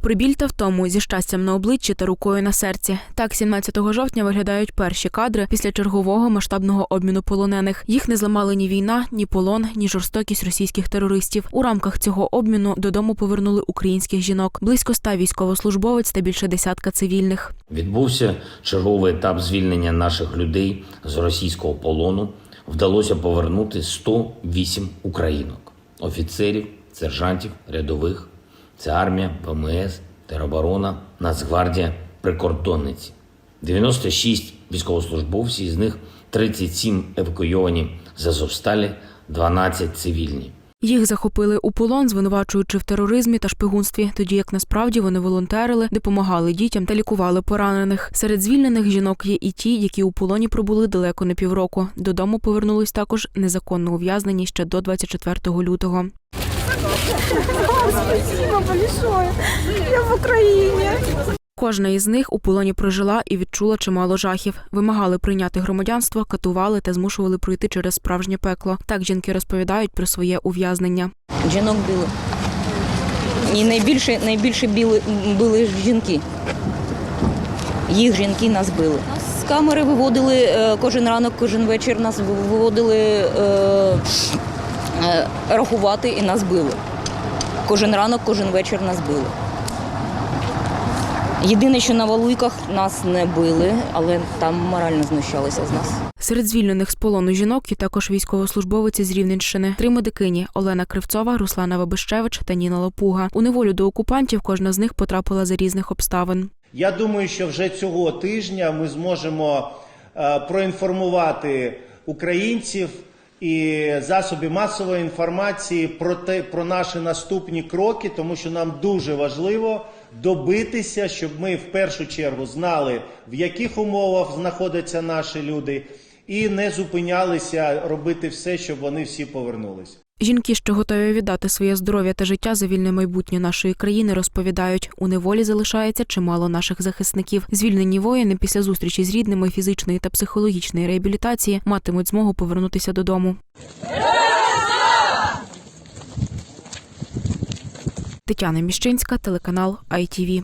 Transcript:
Попри біль та втому зі щастям на обличчі та рукою на серці. Так, 17 жовтня виглядають перші кадри після чергового масштабного обміну полонених. Їх не зламали ні війна, ні полон, ні жорстокість російських терористів. У рамках цього обміну додому повернули українських жінок, близько ста військовослужбовець та більше десятка цивільних. Відбувся черговий етап звільнення наших людей з російського полону. Вдалося повернути 108 українок, офіцерів, сержантів, рядових. Це армія, ВМС, тероборона, Нацгвардія, прикордонниці. 96 військовослужбовців, з них 37 евакуйовані з Азовсталі, 12 цивільні. Їх захопили у полон, звинувачуючи в тероризмі та шпигунстві, тоді як насправді вони волонтерили, допомагали дітям та лікували поранених. Серед звільнених жінок є і ті, які у полоні пробули далеко не півроку. Додому повернулись також незаконно ув'язнені ще до 24 лютого. Спасибо большое. Я в Україні. Кожна із них у полоні прожила і відчула чимало жахів. Вимагали прийняти громадянство, катували та змушували пройти через справжнє пекло. Так жінки розповідають про своє ув'язнення. Жінок били. І найбільше, найбільше біли, били жінки. Їх жінки нас били. Нас з камери виводили е, кожен ранок, кожен вечір нас виводили е, рахувати і нас били. Кожен ранок, кожен вечір нас били. Єдине, що на валуйках нас не били, але там морально знущалися з нас. Серед звільнених з полону жінок є також військовослужбовиці з Рівненщини, три медикині Олена Кривцова, Руслана Вабищевич та Ніна Лопуга. У неволю до окупантів кожна з них потрапила за різних обставин. Я думаю, що вже цього тижня ми зможемо е, проінформувати українців і засоби масової інформації про те, про наші наступні кроки, тому що нам дуже важливо добитися, щоб ми в першу чергу знали, в яких умовах знаходяться наші люди, і не зупинялися робити все, щоб вони всі повернулись. Жінки, що готові віддати своє здоров'я та життя за вільне майбутнє нашої країни, розповідають, у неволі залишається чимало наших захисників. Звільнені воїни після зустрічі з рідними фізичної та психологічної реабілітації матимуть змогу повернутися додому. Тетяна Міщинська, телеканал ITV.